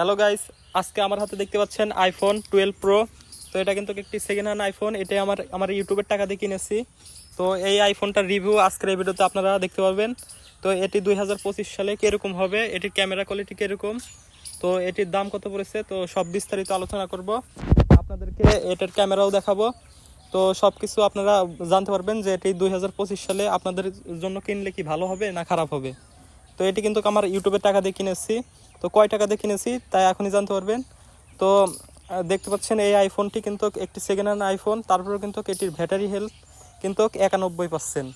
Hello guys আজকে আমার হাতে দেখতে পাচ্ছেন আইফোন টুয়েলভ প্রো তো এটা কিন্তু একটি সেকেন্ড হ্যান্ড আইফোন এটা আমার আমার ইউটিউবের টাকা দিয়ে কিনেছি। তো এই আইফোনটার রিভিউ আজকের এই ভিডিওতে আপনারা দেখতে পারবেন। তো এটি দুই হাজার পঁচিশ সালে কীরকম হবে? এটির ক্যামেরা কোয়ালিটি কীরকম? তো এটির দাম কত পড়েছে? তো সব বিস্তারিত আলোচনা করব। আপনাদেরকে এটার ক্যামেরাও দেখাবো। তো সব কিছু আপনারা জানতে পারবেন যে এটি দুই হাজার পঁচিশ সালে আপনাদের জন্য কিনলে কি ভালো হবে না খারাপ হবে। তো এটি কিন্তু আমার ইউটিউবের টাকা দিয়ে কিনেছি। তো কয় টাকা দিয়ে কিনেছি তাই এখনই জানতে পারবেন। তো দেখতে পাচ্ছেন এই আইফোনটি কিন্তু একটি সেকেন্ড হ্যান্ড আইফোন তারপরে কিন্তু এটির ব্যাটারি হেলথ কিন্তু একানব্বই পার্সেন্ট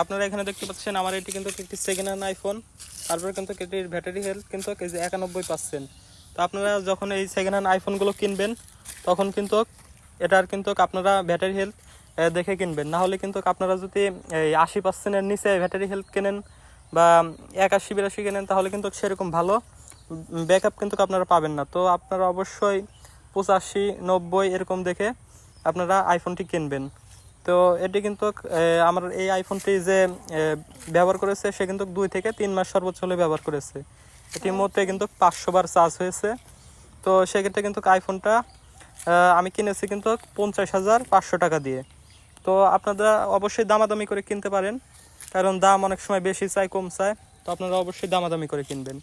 আপনারা এখানে দেখতে পাচ্ছেন, আমার এটি কিন্তু একটি সেকেন্ড হ্যান্ড আইফোন তারপরে কিন্তু এটির ব্যাটারি হেলথ কিন্তু একানব্বই পার্সেন্ট তো আপনারা যখন এই সেকেন্ড হ্যান্ড আইফোনগুলো কিনবেন, তখন কিন্তু এটার কিন্তু আপনারা ব্যাটারি হেলথ দেখে কিনবেন। না হলে কিন্তু আপনারা যদি এই আশি পার্সেন্টের নিচে ব্যাটারি হেলথ কেনেন বা একাশি বিরাশি কেনেন, তাহলে কিন্তু সেরকম ভালো। ব্যাকআপ কিন্তু আপনারা পাবেন না। তো আপনারা অবশ্যই পঁচাশি, নব্বই এরকম দেখে আপনারা আইফোনটি কিনবেন। তো এটি কিন্তু আমার এই আইফোনটি যে ব্যবহার করেছে, সে কিন্তু দুই থেকে তিন মাস সর্বোচ্চ হলে ব্যবহার করেছে। এটির মধ্যে কিন্তু পাঁচশো বার চার্জ হয়েছে। তো সেক্ষেত্রে কিন্তু আইফোনটা আমি কিনেছি কিন্তু পঞ্চাশ হাজার পাঁচশো টাকা দিয়ে। তো আপনারা অবশ্যই দামাদামি করে কিনতে পারেন, কারণ দাম অনেক সময় বেশি চায়, কম চায়। তো আপনারা অবশ্যই দামাদামি করে কিনবেন।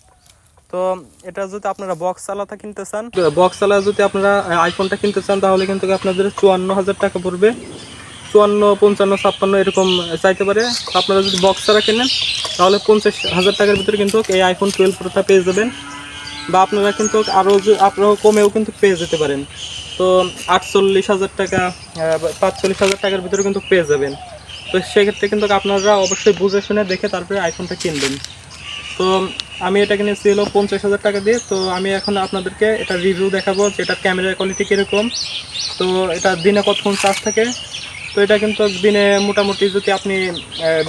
তো এটা যদি আপনারা বক্স আলাদা কিনতে চান। বক্স আলাদা যদি আপনারা আইফোনটা কিনতে চান, তাহলে কিন্তু আপনাদের চুয়ান্ন হাজার টাকা পড়বে। চুয়ান্ন, পঞ্চান্ন, ছাপ্পান্ন এরকম চাইতে পারে। আপনারা যদি বক্স ছাড়া কেনেন, তাহলে পঞ্চাশ হাজার টাকার ভিতরে কিন্তু এই আইফোন টুয়েলভ প্রোটা পেয়ে যাবেন। বা আপনারা কিন্তু আরও আপনারা কমেও কিন্তু পেয়ে যেতে পারেন। তো আটচল্লিশ হাজার টাকা পাঁচচল্লিশ হাজার টাকার ভিতরে কিন্তু পেয়ে যাবেন। তো সেক্ষেত্রে কিন্তু আপনারা অবশ্যই বুঝে শুনে দেখে তারপরে আইফোনটা কিনবেন। তো আমি এটা কিনেছি হলো পঞ্চাশ হাজার টাকা দিয়ে, তো আমি এখন আপনাদেরকে এটা রিভিউ দেখাবো যে এটার ক্যামেরার কোয়ালিটি কীরকম। তো এটা দিনে কতক্ষণ চার্জ থাকে? তো এটা কিন্তু দিনে মোটামুটি যদি আপনি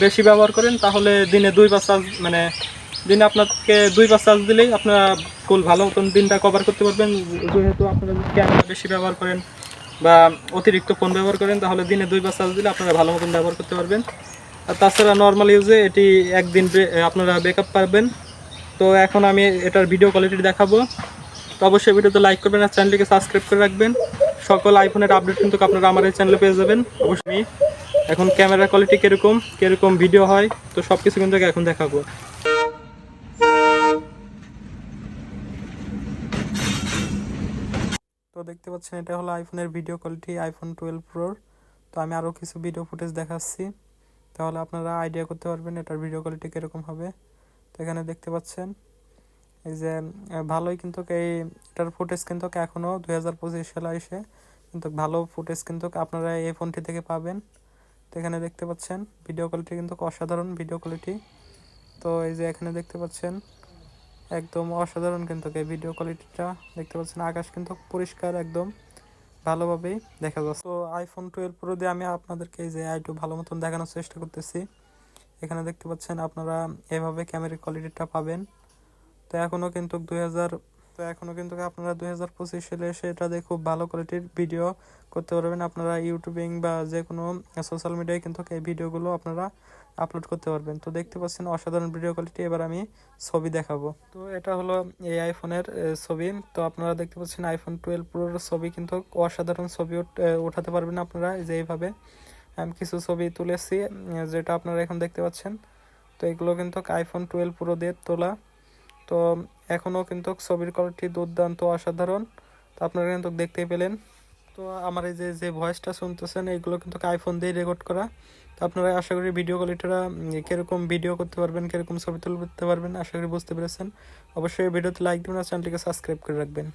বেশি ব্যবহার করেন, তাহলে দিনে দুই পাঁচ চার্জ মানে দিনে আপনাকে দুই পাঁচ চার্জ দিলেই আপনারা ফুল ভালো মতন দিনটা কভার করতে পারবেন। যেহেতু আপনারা যদি ক্যামেরা বেশি ব্যবহার করেন বা অতিরিক্ত ফোন ব্যবহার করেন, তাহলে দিনে দুই পাঁচ চার্জ দিলে আপনারা ভালো মতন ব্যবহার করতে পারবেন। আর তাছাড়া নর্মাল ইউজে এটি একদিন আপনারা ব্যাকআপ পাবেন। তো এখন আমি এটার ভিডিও কোয়ালিটি দেখাবো। তো অবশ্যই ভিডিওতে লাইক করবেন আর চ্যানেলটিকে সাবস্ক্রাইব করে রাখবেন। সকল আইফোনের আপডেট কিন্তু আপনারা আমার এই চ্যানেলে পেয়ে যাবেন। অবশ্যই এখন ক্যামেরার কোয়ালিটি কীরকম কীরকম ভিডিও হয়, তো সব কিছু কিন্তু এখন দেখাবো। তো দেখতে পাচ্ছেন, এটা হলো আইফোনের ভিডিও কোয়ালিটি আইফোন টুয়েলভ প্রোর তো আমি আরও কিছু ভিডিও ফুটেজ দেখাচ্ছি। তাহলে আপনারা আইডিয়া করতে পারবেন এটার ভিডিও কোয়ালিটি কীরকম হবে। তো এখানে দেখতে পাচ্ছেন। এই যে ভালোই কিন্তু এই, এটার ফুটেজ কিন্তু এখনও দুই হাজার পঁচিশ সালে এসে কিন্তু ভালো ফুটেজ কিন্তু আপনারা এই ফোনটি থেকে পাবেন। তো এখানে দেখতে পাচ্ছেন ভিডিও কোয়ালিটি কিন্তু অসাধারণ ভিডিও কোয়ালিটি তো এই যে এখানে দেখতে পাচ্ছেন, একদম অসাধারণ কিন্তু এই ভিডিও কোয়ালিটিটা দেখতে পাচ্ছেন, আকাশ কিন্তু পরিষ্কার একদম ভালোভাবেই দেখা যাচ্ছে। তো আইফোন টুয়েলভ প্রো দিয়ে আমি আপনাদেরকে এই যে আইটু ভালো মতন দেখানোর চেষ্টা করতেছি। এখানে দেখতে পাচ্ছেন আপনারা এভাবে ক্যামেরার কোয়ালিটিটা পাবেন। তো এখনও কিন্তু দুই হাজার, তো এখনও কিন্তু আপনারা দুই হাজার পঁচিশ সালে এসে এটা দিয়ে খুব ভালো কোয়ালিটির ভিডিও করতে পারবেন। আপনারা ইউটিউবিং বা যে কোনো সোশ্যাল মিডিয়ায় কিন্তু এই ভিডিওগুলো আপনারা আপলোড করতে পারবেন। তো দেখতে পাচ্ছেন অসাধারণ ভিডিও কোয়ালিটি এবার আমি ছবি দেখাবো। তো এটা হলো এই আইফোনের ছবি। তো আপনারা দেখতে পাচ্ছেন আইফোন টুয়েলভ প্রোর ছবি কিন্তু অসাধারণ ছবি উঠাতে পারবেন আপনারা এই যে এইভাবে। আমি কিছু ছবি তুলেছি যেটা আপনারা এখন দেখতে পাচ্ছেন। তো এগুলো কিন্তু আইফোন টুয়েলভ প্রো দিয়ে তোলা। তো এখনও কিন্তু ছবির কোয়ালিটি দুর্দান্ত, অসাধারণ। তো আপনারা কিন্তু দেখতেই পেলেন। তো আমার এই যে যে ভয়েসটা শুনতেছেন, এগুলো কিন্তু আইফোন দিয়ে রেকর্ড করা। তো আপনারা আশা করি ভিডিও কোয়ালিটিটা কীরকম ভিডিও করতে পারবেন, কীরকম ছবি তুলতে পারবেন, আশা করি বুঝতে পেরেছেন। অবশ্যই ভিডিওতে লাইক দেবেন আর চ্যানেলটিকে সাবস্ক্রাইব করে রাখবেন।